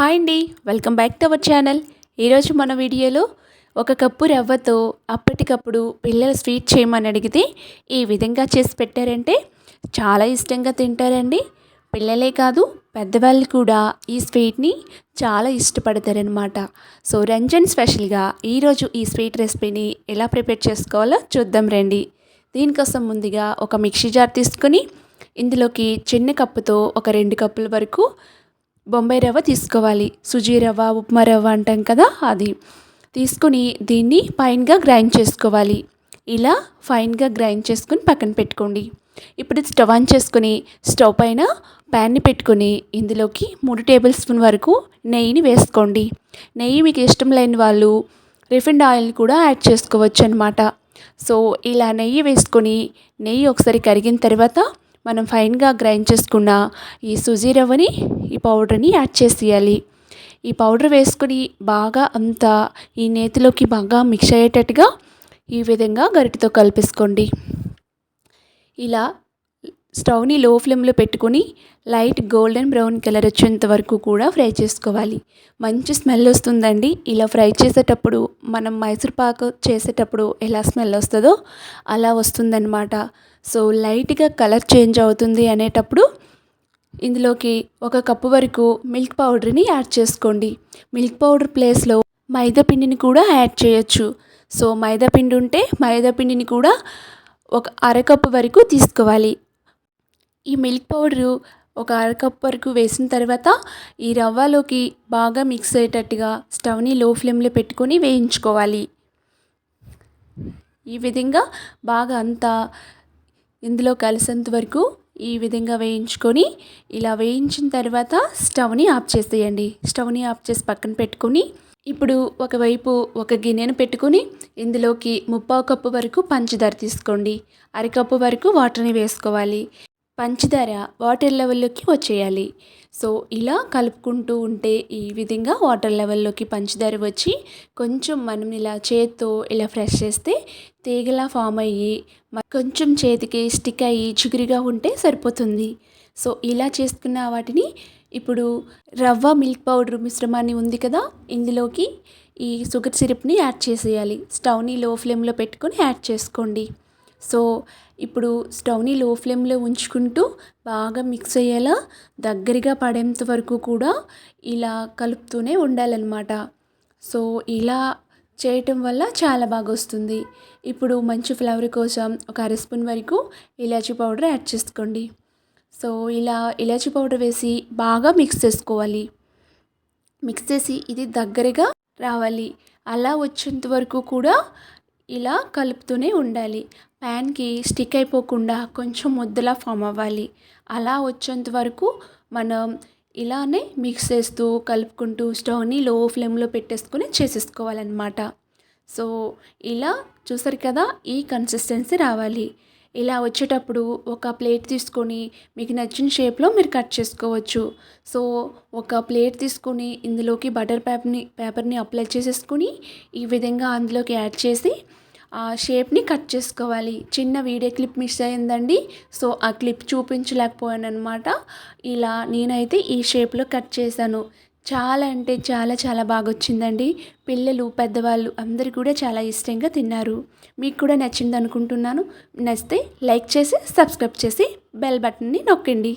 Hi అండి. Welcome back to our channel. ఈరోజు మన వీడియోలో ఒక కప్పు రవ్వతో అప్పటికప్పుడు పిల్లలు స్వీట్ చేయమని అడిగితే ఈ విధంగా చేసి పెట్టారంటే చాలా ఇష్టంగా తింటారండి. పిల్లలే కాదు పెద్దవాళ్ళు కూడా ఈ స్వీట్ని చాలా ఇష్టపడతారనమాట సో రంజన్ స్పెషల్గా ఈరోజు ఈ స్వీట్ రెసిపీని ఎలా ప్రిపేర్ చేసుకోవాలో చూద్దాం రండి. దీనికోసం ముందుగా ఒక మిక్సీ జార్ తీసుకొని ఇందులోకి చిన్న కప్పుతో ఒక రెండు కప్పుల వరకు బొంబాయి రవ్వ తీసుకోవాలి. సుజీ రవ్వ ఉప్మా రవ్వ అంటాం కదా అది. తీసుకుని దీన్ని ఫైన్గా గ్రైండ్ చేసుకోవాలి. ఇలా ఫైన్గా గ్రైండ్ చేసుకుని పక్కన పెట్టుకోండి. ఇప్పుడు స్టవ్ ఆన్ చేసుకుని స్టవ్ పైన ప్యాన్ని పెట్టుకొని ఇందులోకి మూడు టేబుల్ స్పూన్ వరకు నెయ్యిని వేసుకోండి. నెయ్యి మీకు ఇష్టం లేని వాళ్ళు రిఫైండ్ ఆయిల్ కూడా యాడ్ చేసుకోవచ్చు అనమాట సో ఇలా నెయ్యి వేసుకొని నెయ్యి ఒకసారి కరిగిన తర్వాత మనం ఫైన్గా గ్రైండ్ చేసుకున్న ఈ సుజీ రవ్వని ఈ పౌడర్ని యాడ్ చేసేయాలి. ఈ పౌడర్ వేసుకొని బాగా అంతా ఈ నేతిలోకి బాగా మిక్స్ అయ్యేటట్టుగా ఈ విధంగా గరిటితో కలిపేసుకోండి. ఇలా స్టవ్ని లో ఫ్లేమ్లో పెట్టుకొని లైట్ గోల్డెన్ బ్రౌన్ కలర్ వచ్చేంత వరకు కూడా ఫ్రై చేసుకోవాలి. మంచి స్మెల్ వస్తుందండి. ఇలా ఫ్రై చేసేటప్పుడు మనం మైసూర్ పాకు చేసేటప్పుడు ఎలా స్మెల్ వస్తుందో అలా వస్తుందన్నమాట. సో లైట్గా కలర్ చేంజ్ అవుతుంది అనేటప్పుడు ఇందులోకి ఒక కప్పు వరకు మిల్క్ పౌడర్ని యాడ్ చేసుకోండి. మిల్క్ పౌడర్ ప్లేస్లో మైదా పిండిని కూడా యాడ్ చేయొచ్చు. సో మైదా పిండి ఉంటే మైదా పిండిని కూడా ఒక అరకప్పు వరకు తీసుకోవాలి. ఈ మిల్క్ పౌడరు ఒక అరకప్పు వరకు వేసిన తర్వాత ఈ రవ్వలోకి బాగా మిక్స్ అయ్యేటట్టుగా స్టవ్ని లో ఫ్లేమ్లో పెట్టుకొని వేయించుకోవాలి. ఈ విధంగా బాగా అంతా ఇందులో కలిసేంత వరకు ఈ విధంగా వేయించుకొని ఇలా వేయించిన తర్వాత స్టవ్ని ఆఫ్ చేసేయండి. స్టవ్ని ఆఫ్ చేసి పక్కన పెట్టుకొని ఇప్పుడు ఒకవైపు ఒక గిన్నెను పెట్టుకొని ఇందులోకి ముప్పావు కప్పు వరకు పంచదార తీసుకోండి. అరకప్పు వరకు వాటర్ని వేసుకోవాలి. పంచదార వాటర్ లెవెల్లోకి వచ్చేయాలి. సో ఇలా కలుపుకుంటూ ఉంటే ఈ విధంగా వాటర్ లెవెల్లోకి పంచదార వచ్చి కొంచెం మనం ఇలా చేత్తో ఇలా ఫ్రెష్ చేస్తే తీగలా ఫామ్ అయ్యి కొంచెం చేతికి స్టిక్ అయ్యి చిగురిగా ఉంటే సరిపోతుంది. సో ఇలా చేసుకున్న వాటిని ఇప్పుడు రవ్వ మిల్క్ పౌడర్ మిశ్రమాన్ని ఉంది కదా ఇందులోకి ఈ షుగర్ సిరప్ని యాడ్ చేసేయాలి. స్టవ్ని లో ఫ్లేమ్లో పెట్టుకొని యాడ్ చేసుకోండి. సో ఇప్పుడు స్టవ్ని లో ఫ్లేమ్లో ఉంచుకుంటూ బాగా మిక్స్ అయ్యేలా దగ్గరగా పడేంత వరకు కూడా ఇలా కలుపుతూనే ఉండాలన్నమాట. సో ఇలా చేయటం వల్ల చాలా బాగా వస్తుంది. ఇప్పుడు మంచి ఫ్లేవర్ కోసం ఒక అర స్పూన్ వరకు ఇలాచీ పౌడర్ యాడ్ చేసుకోండి. సో ఇలా ఇలాచీ పౌడర్ వేసి బాగా మిక్స్ చేసుకోవాలి. మిక్స్ చేసి ఇది దగ్గరగా రావాలి. అలా వచ్చేంత వరకు కూడా ఇలా కలుపుతూనే ఉండాలి. ప్యాన్కి స్టిక్ అయిపోకుండా కొంచెం ముద్దలా ఫామ్ అవ్వాలి. అలా వచ్చేంత వరకు మనం ఇలానే మిక్స్ చేస్తూ కలుపుకుంటూ స్టవ్ని లో ఫ్లేమ్లో పెట్టేసుకొని చేసేసుకోవాలన్నమాట. సో ఇలా చూసారు కదా ఈ కన్సిస్టెన్సీ రావాలి. ఇలా వచ్చేటప్పుడు ఒక ప్లేట్ తీసుకొని మీకు నచ్చిన షేప్లో మీరు కట్ చేసుకోవచ్చు. సో ఒక ప్లేట్ తీసుకొని ఇందులోకి బటర్ పేపర్ని పేపర్ని అప్లై చేసేసుకొని ఈ విధంగా అందులోకి యాడ్ చేసి షేప్ని కట్ చేసుకోవాలి. చిన్న వీడియో క్లిప్ మిస్ అయిందండి. సో ఆ క్లిప్ చూపించలేకపోయాను అనమాట ఇలా నేనైతే ఈ షేప్లో కట్ చేశాను. చాలా అంటే చాలా చాలా బాగా వచ్చిందండి పిల్లలు పెద్దవాళ్ళు అందరు కూడా చాలా ఇష్టంగా తిన్నారు. మీకు కూడా నచ్చింది అనుకుంటున్నాను నచ్చితే లైక్ చేసి సబ్స్క్రైబ్ చేసి బెల్ బటన్ని నొక్కండి.